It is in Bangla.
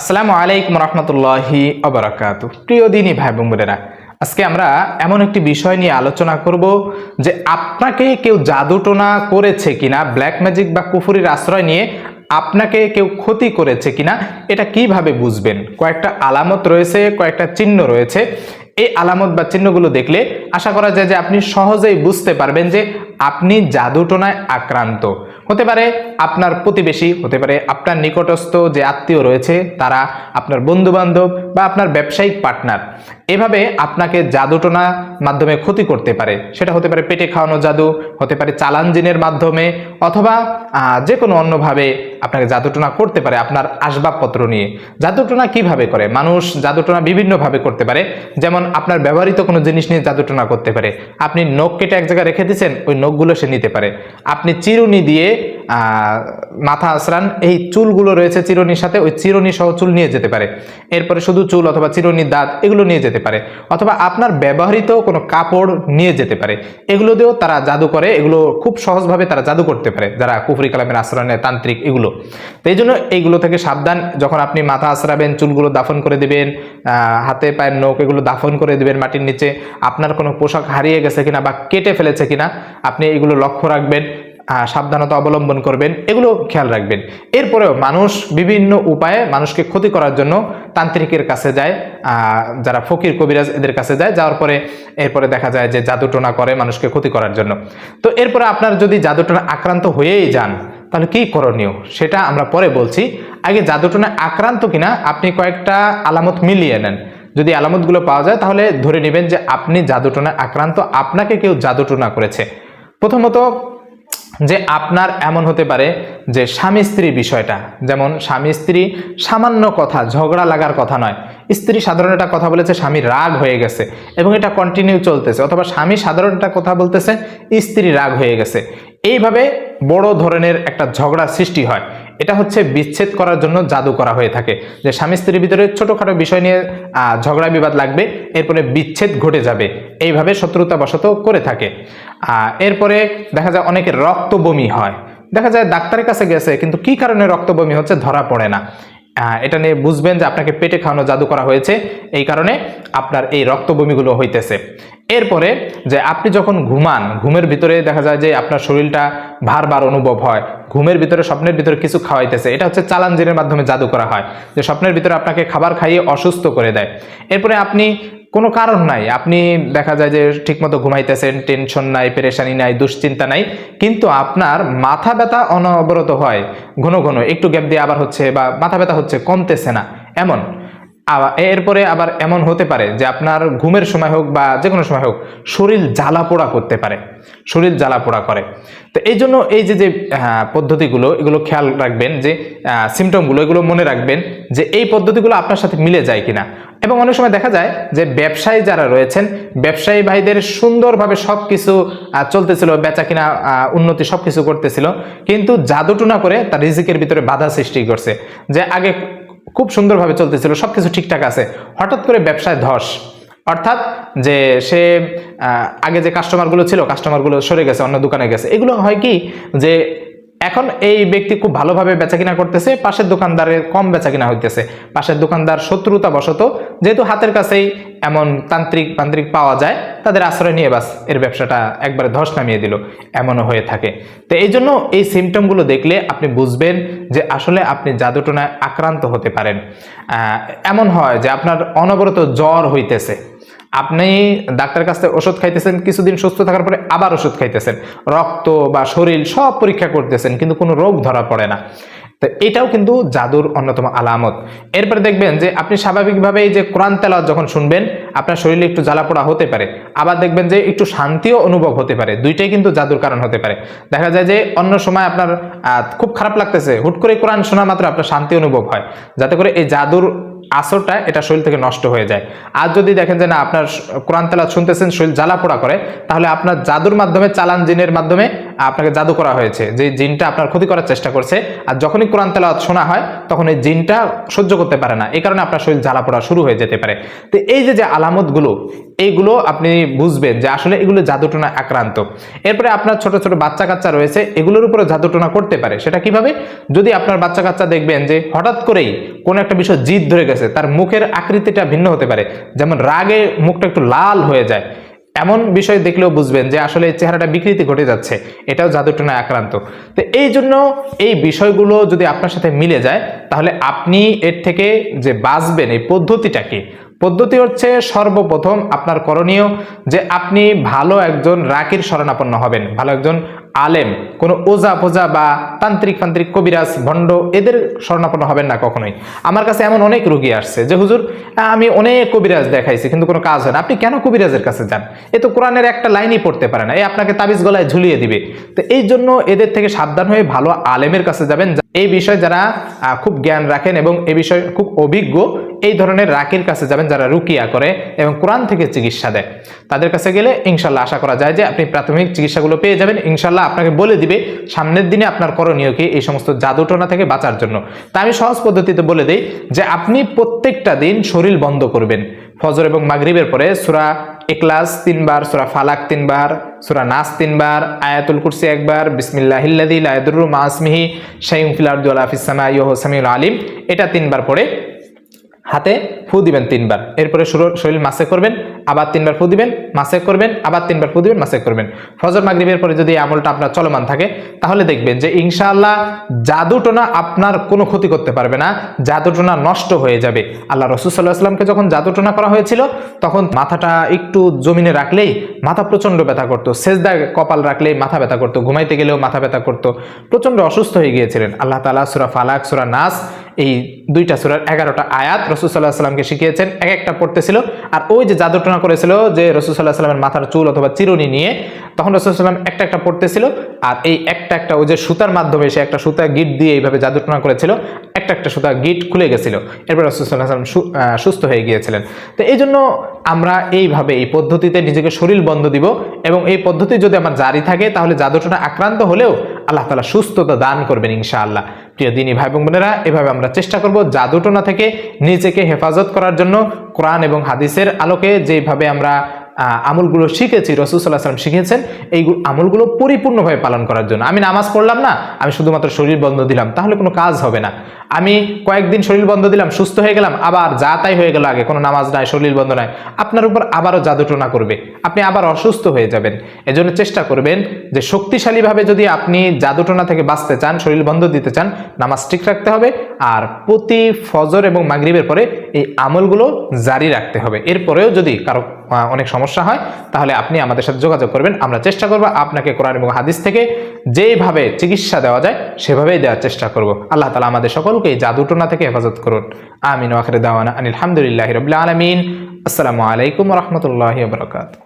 আসসালামু আলাইকুম রহমতুল্লাহি অবরাকাত। প্রিয় দিনী ভাই বোনেরা, আজকে আমরা এমন একটি বিষয় নিয়ে আলোচনা করব যে আপনাকে কেউ জাদুটোনা করেছে কিনা ব্ল্যাক ম্যাজিক বা কুফুরির আশ্রয় নিয়ে আপনাকে কেউ ক্ষতি করেছে কিনা, এটা কীভাবে বুঝবেন? কয়েকটা আলামত রয়েছে, কয়েকটা চিহ্ন রয়েছে। এই আলামত বা চিহ্নগুলো দেখলে আশা করা যায় যে আপনি সহজেই বুঝতে পারবেন যে আপনি জাদুটোনায় আক্রান্ত। হতে পারে আপনার প্রতিবেশী, হতে পারে আপনার নিকটস্থ যে আত্মীয় রয়েছে, তারা আপনার বন্ধু বান্ধব বা আপনার ব্যবসায়িক পার্টনার। এভাবে আপনাকে জাদুটোনা মাধ্যমে ক্ষতি করতে পারে। সেটা হতে পারে পেটে খাওয়ানো জাদু, হতে পারে চালান জিনের মাধ্যমে, অথবা যে কোনো অন্যভাবে আপনাকে জাদুটোনা করতে পারে আপনার আসবাবপত্র নিয়ে। জাদুটোনা কীভাবে করে? মানুষ জাদুটোনা বিভিন্নভাবে করতে পারে। যেমন আপনার ব্যবহৃত কোনো জিনিস নিয়ে জাদুটোনা করতে পারে। আপনি নখ কেটে এক জায়গায় রেখে দিয়েছেন, ওই নখগুলো সে নিতে পারে। আপনি চিরুনি দিয়ে মাথা আশ্রান এই চুলগুলো রয়েছে চিরনির সাথে, ওই চিরনি সহ চুল নিয়ে যেতে পারে। এরপরে শুধু চুল অথবা চিরুনির দাঁত, এগুলো নিয়ে যেতে পারে। অথবা আপনার ব্যবহৃত কোনো কাপড় নিয়ে যেতে পারে। এগুলো দিয়েও তারা জাদু করে, এগুলো খুব সহজভাবে তারা জাদু করতে পারে, যারা কুফরি কালামের আশ্রয় নেয় তান্ত্রিক এগুলো। তো এই জন্য এইগুলো থেকে সাবধান, যখন আপনি মাথা আশ্রাবেন চুলগুলো দাফন করে দেবেন হাতে পায়ের নখ, এগুলো দাফন করে দেবেন মাটির নিচে, আপনার কোনো পোশাক হারিয়ে গেছে কিনা বা কেটে ফেলেছে কিনা, আপনি এগুলো লক্ষ্য রাখবেন। সাবধানতা অবলম্বন করবেন, এগুলো খেয়াল রাখবেন। এরপরেও মানুষ বিভিন্ন উপায়ে মানুষকে ক্ষতি করার জন্য তান্ত্রিকের কাছে যায় যারা ফকির, কবিরাজ এদের কাছে যায়, যাওয়ার পরে এরপরে দেখা যায় যে জাদুটোনা করে মানুষকে ক্ষতি করার জন্য। তো এরপরে আপনার যদি জাদুটোনা আক্রান্ত হয়েই যান, তাহলে কি করণীয়? সেটা আমরা পরে বলছি। আগে জাদুটোনা আক্রান্ত কিনা, আপনি কয়েকটা আলামত মিলিয়ে নেন। যদি আলামতগুলো পাওয়া যায়, তাহলে ধরে নেবেন যে আপনি জাদুটোনায় আক্রান্ত, আপনাকে কেউ জাদুটোনা করেছে। প্রথমত যে আপনার এমন হতে পারে যে স্বামী স্ত্রী বিষয়টা। যেমন স্বামী স্ত্রী সামান্য কথা, ঝগড়া লাগার কথা নয়। স্ত্রী সাধারণ একটা কথা বলেছে, স্বামী রাগ হয়ে গেছে এবং এটা কন্টিনিউ চলতেছে। অথবা স্বামী সাধারণ একটা কথা বলতেছে, স্ত্রী রাগ হয়ে গেছে। এইভাবে বড় ধরনের একটা ঝগড়া সৃষ্টি হয়। এটা হচ্ছে বিচ্ছেদ করার জন্য জাদু করা হয়ে থাকে। যে স্বামী স্ত্রীর ভিতরে ছোটোখাটো বিষয় নিয়ে ঝগড়া বিবাদ লাগবে, এরপরে বিচ্ছেদ ঘটে যাবে। এইভাবে শত্রুতা বশত করে থাকে। এরপরে দেখা যায় অনেকের রক্ত বমি হয়। দেখা যায় ডাক্তারের কাছে গেছে, কিন্তু কি কারণে রক্ত বমি হচ্ছে ধরা পড়ে না। এটা নিয়ে বুঝবেন যে আপনাকে পেটে খাওয়ানো জাদু করা হয়েছে। এই কারণে আপনার এই রক্ত বমিগুলো হইতেছে। এরপরে যে আপনি যখন ঘুমান, ঘুমের ভিতরে দেখা যায় যে আপনার শরীরটা ভার ভার অনুভব হয়, ঘুমের ভিতরে স্বপ্নের ভিতরে কিছু খাওয়াইতেছে। এটা হচ্ছে চালান জিনের মাধ্যমে জাদু করা হয়, যে স্বপ্নের ভিতরে আপনাকে খাবার খাইয়ে অসুস্থ করে দেয়। এরপরে আপনি কোনো কারণ নাই। আপনি দেখা যায় যে ঠিকমতো ঘুমাইতেছেন টেনশন নাই, পেরেশানি নাই, দুশ্চিন্তা নাই, কিন্তু আপনার মাথা ব্যথা অনবরত হয়, ঘন ঘন, একটু গ্যাপ দিয়ে আবার হচ্ছে বা মাথা ব্যথা হচ্ছে, কমতেছে না, এমন। এরপরে আবার এমন হতে পারে যে আপনার ঘুমের সময় হোক বা যে কোনো সময় হোক, শরীর জ্বালা পোড়া করতে পারে, শরীর জ্বালা পোড়া করে। তো এই জন্য এই যে যে পদ্ধতিগুলো, এগুলো খেয়াল রাখবেন যে সিমটমগুলো এগুলো মনে রাখবেন যে এই পদ্ধতিগুলো আপনার সাথে মিলে যায় কিনা। এবং অনেক সময় দেখা যায় যে ব্যবসায়ী যারা রয়েছেন, ব্যবসায়ী ভাইদের সুন্দরভাবে সব কিছু চলতেছিল, বেচা কিনা উন্নতি সব কিছু করতেছিল, কিন্তু জাদুটুনা করে তার রিজিকের ভিতরে বাধা সৃষ্টি করছে। যে আগে খুব সুন্দরভাবে চলতেছিল সব কিছু ঠিকঠাক আছে, হঠাৎ করে ব্যবসায় ধস। অর্থাৎ যে সে আগে যে কাস্টমারগুলো ছিল কাস্টমারগুলো সরে গেছে, অন্য দোকানে গেছে। এগুলো হয় কি? যে এখন এই ব্যক্তি খুব ভালোভাবে বেচাকিনা করতেছে, পাশের দোকানদারের কম বেচাকিনা হইতেছে। পাশের দোকানদার শত্রুতা বশত যেহেতু হাতের কাছেই এমন তান্ত্রিক তান্ত্রিক পাওয়া যায়, তাদের আশ্রয় নিয়ে বাস, এর ব্যবসাটা একবারে ধস নামিয়ে দিল, এমনও হয়ে থাকে। তো এই জন্য এই সিমটমগুলো দেখলে আপনি বুঝবেন যে আসলে আপনি জাদুটোনায় আক্রান্ত হতে পারেন। এমন হয় যে আপনার অনবরত জ্বর হইতেছে। আপনি ডাক্তারের কাছ ওষুধ খাইতেছেন, কিছুদিন সুস্থ থাকার পরে আবার ওষুধ খাইতেছেন। রক্ত বা শরীর সব পরীক্ষা করতেছেন, কিন্তু কোনো রোগ ধরা পড়ে না। তো এটাও কিন্তু জাদুর অন্যতম আলামত। এরপরে দেখবেন যে আপনি স্বাভাবিকভাবে এই যে কোরআন তেলাওয়াত যখন শুনবেন, আপনার শরীরে একটু জ্বালাপোড়া হতে পারে। আবার দেখবেন যে একটু শান্তিও অনুভব হতে পারে। দুইটাই কিন্তু জাদুর কারণ হতে পারে। দেখা যায় যে অন্য সময় আপনার খুব খারাপ লাগতেছে। হুট করে কোরআন শোনা মাত্র আপনার শান্তি অনুভব হয়। যাতে করে এই জাদুর আসরটা এটা শরীর থেকে নষ্ট হয়ে যায়। আর যদি দেখেন যে না, আপনার কোরআন তেলাওয়াত শুনতেছেন, শরীর জ্বালা পোড়া করে, তাহলে আপনার জাদুর মাধ্যমে, চালান জিনের মাধ্যমে, আপনাকে জাদু করা হয়েছে। যে জিনটা আপনার ক্ষতি করার চেষ্টা করছে, আর যখনই কোরআন তেলাওয়াত শোনা হয়, তখন এই জিনটা সহ্য করতে পারে না। এই কারণে আপনার শরীর জ্বালা পোড়া শুরু হয়ে যেতে পারে। তো এই যে যে আলামতগুলো, এইগুলো আপনি বুঝবেন যে আসলে এগুলো জাদুটোনা আক্রান্ত। এরপরে আপনার ছোট ছোট বাচ্চা কাচ্চা রয়েছে, এগুলোর উপরে জাদুটোনা করতে পারে। সেটা কীভাবে? যদি আপনার বাচ্চা কাচ্চা দেখবেন যে, হঠাৎ করেই কোনো একটা বিষয় জিদ ধরে গেছে তার মুখের আকৃতিটা ভিন্ন হতে পারে। যেমন রাগে মুখটা একটু লাল হয়ে যায়। এমন বিষয় দেখলেও বুঝবেন যে আসলে চেহারাটা বিকৃতি ঘটে যাচ্ছে। এটাও জাদুটনায় আক্রান্ত। তো এই জন্য এই বিষয়গুলো যদি আপনার সাথে মিলে যায়, তাহলে আপনি এর থেকে যে বাঁচবেন এই পদ্ধতিটা কি? পদ্ধতি হচ্ছে সর্বপ্রথম আপনার করণীয় যে আপনি ভালো একজন রাকির শরণাপন্ন হবেন। ভালো একজন আলেম, কোনো ওজা পোজা বা তান্ত্রিক ফান্ত্রিক কবিরাজ, ভণ্ড, এদের শরণাপন্ন হবেন না কখনোই। আমার কাছে এমন অনেক রুগী আসছে যে, হুজুর, আমি অনেক কবিরাজ দেখাইছি, কিন্তু কোনো কাজ হয় না। আপনি কেন কবিরাজের কাছে যান? এ তো কোরআনের একটা লাইনই পড়তে পারে না। এই আপনাকে তাবিজ গলায় ঝুলিয়ে দিবে। তো এই জন্য এদের থেকে সাবধান হয়ে ভালো আলেমের কাছে যাবেন। এই বিষয়ে যারা খুব জ্ঞান রাখেন এবং এ বিষয়ে খুব অভিজ্ঞ, এই ধরনের রাকির কাছে যাবেন যারা রুকিয়া করে এবং কোরআন থেকে চিকিৎসা দেয়। তাদের কাছে গেলে ইনশাল্লাহ আশা করা যায় যে, আপনি প্রাথমিক চিকিৎসাগুলো পেয়ে যাবেন। ইনশাল্লাহ আপনাকে বলে দিবে, সামনের দিনে আপনার করণীয় কি এই সমস্ত জাদুটনা থেকে বাঁচার জন্য। তা আমি সহজ পদ্ধতিতে বলে দিই যে, আপনি প্রত্যেকটা দিন শরীর বন্ধ করবেন। ফজর এবং মাগরিবের পরে সুরা এক্লাস তিনবার, সুরা ফালাক তিনবার, সুরা নাস তিনবার, আয়াতুল কুরসি একবার বিসমিল্লাহিল্লাদি লায়াদুরু মাসমিহি শাইউম ফিল আরদি ওয়ালা ফিস সামাই ওয়া হুয়া সামিউল আলিম। এটা তিনবার পরে হাতে ফু দিবেন তিনবার। এরপরে শুরু- শরীর মাসে করবেন। আবার তিনবার ফু দিবেন মাসে করবেন, আবার তিনবার ফু দিবেন মাসে করবেন। ফজর মাগরিবের পরে যদি আমলটা আপনার চলমান থাকে, তাহলে দেখবেন যে ইনশাআল্লাহ জাদুটোনা আপনার কোনো ক্ষতি করতে পারবে না, জাদুটোনা নষ্ট হয়ে যাবে। আল্লাহ রসুল সাল্লাহ আসলামকে যখন জাদুটোনা করা হয়েছিল, তখন মাথাটা একটু জমিনে রাখলেই মাথা প্রচণ্ড ব্যথা করতো, সেজদা কপাল রাখলেই মাথা ব্যথা করতো, ঘুমাইতে গেলেও মাথা ব্যথা করতো প্রচণ্ড অসুস্থ হয়ে গিয়েছিলেন। আল্লাহ তালা সুরা ফালাক, সুরা নাস, এই দুইটা সুরার এগারোটা আয়াত রসুল সাল্লাহ সাল্লামকে শিখিয়েছেন, এক একটা পড়তেছিল, আর ওই যে জাদুটনা করেছিল যে রসুল সাল্লাহ সাল্লামের মাথার চুল অথবা চিরুনি নিয়ে তখন রসুল সাল্লাম একটা একটা পড়তেছিল আর এই একটা একটা ওই যে সুতার মাধ্যমে সে একটা সুতা গিট দিয়ে এইভাবে জাদুটনা করেছিল, একটা একটা সুতা গিট খুলে গেছিল। এরপর রসুল সাল্লাহ সাল্লাম সুস্থ হয়ে গিয়েছিলেন। তো এই জন্য আমরা এইভাবে এই পদ্ধতিতে নিজেকে শরীর বন্ধ দিব এবং এই পদ্ধতি যদি আমার জারি থাকে তাহলে জাদুটনা আক্রান্ত হলেও আল্লাহ তালা সুস্থতা দান করবেন ইনশাআল্লাহ। প্রিয় দিনী ভাই বোন বোনেরা, এভাবে আমরা চেষ্টা করব জাদুটনা থেকে নিজেকে হেফাজত করার জন্য কোরআন এবং হাদিসের আলোকে যেভাবে আমরা আমলগুলো শিখেছি, রসুল সাল্লাহ সাল্লাম শিখেছেন, এই আমলগুলো পরিপূর্ণভাবে পালন করার জন্য। আমি নামাজ পড়লাম না, আমি শুধুমাত্র শরীর বন্ধ দিলাম, তাহলে কোনো কাজ হবে না। আমি কয়েকদিন শরীর বন্ধ দিলাম, সুস্থ হয়ে গেলাম, আবার যা তাই হয়ে গেল আগে, কোনো নামাজ নাই, শরীর বন্ধ নাই, আপনার উপর আবারও জাদুটনা করবে। আপনি আবার অসুস্থ হয়ে যাবেন। এজন্য চেষ্টা করবেন যে শক্তিশালীভাবে যদি আপনি জাদুটনা থেকে বাঁচতে চান, শরীর বন্ধ দিতে চান, নামাজ ঠিক রাখতে হবে, আর প্রতি ফজর এবং মাগরিবের পরে এই আমলগুলো জারি রাখতে হবে। এরপরেও যদি কারও অনেক সমস্যা হয়, তাহলে আপনি আমাদের সাথে যোগাযোগ করবেন। আমরা চেষ্টা করব আপনাকে কোরআন এবং হাদিস থেকে যেভাবে চিকিৎসা দেওয়া যায়, সেভাবেই দেওয়ার চেষ্টা করব। আল্লাহ তালা আমাদের সকলকে এই জাদুটনা থেকে হেফাজত করুন। আমিন ওয়াখরে দাওয়ানা আনিল হামদুলিল্লাহ রবিল আলমিন। আসসালামু আলাইকুম রহমতুল্লাহ বরকাত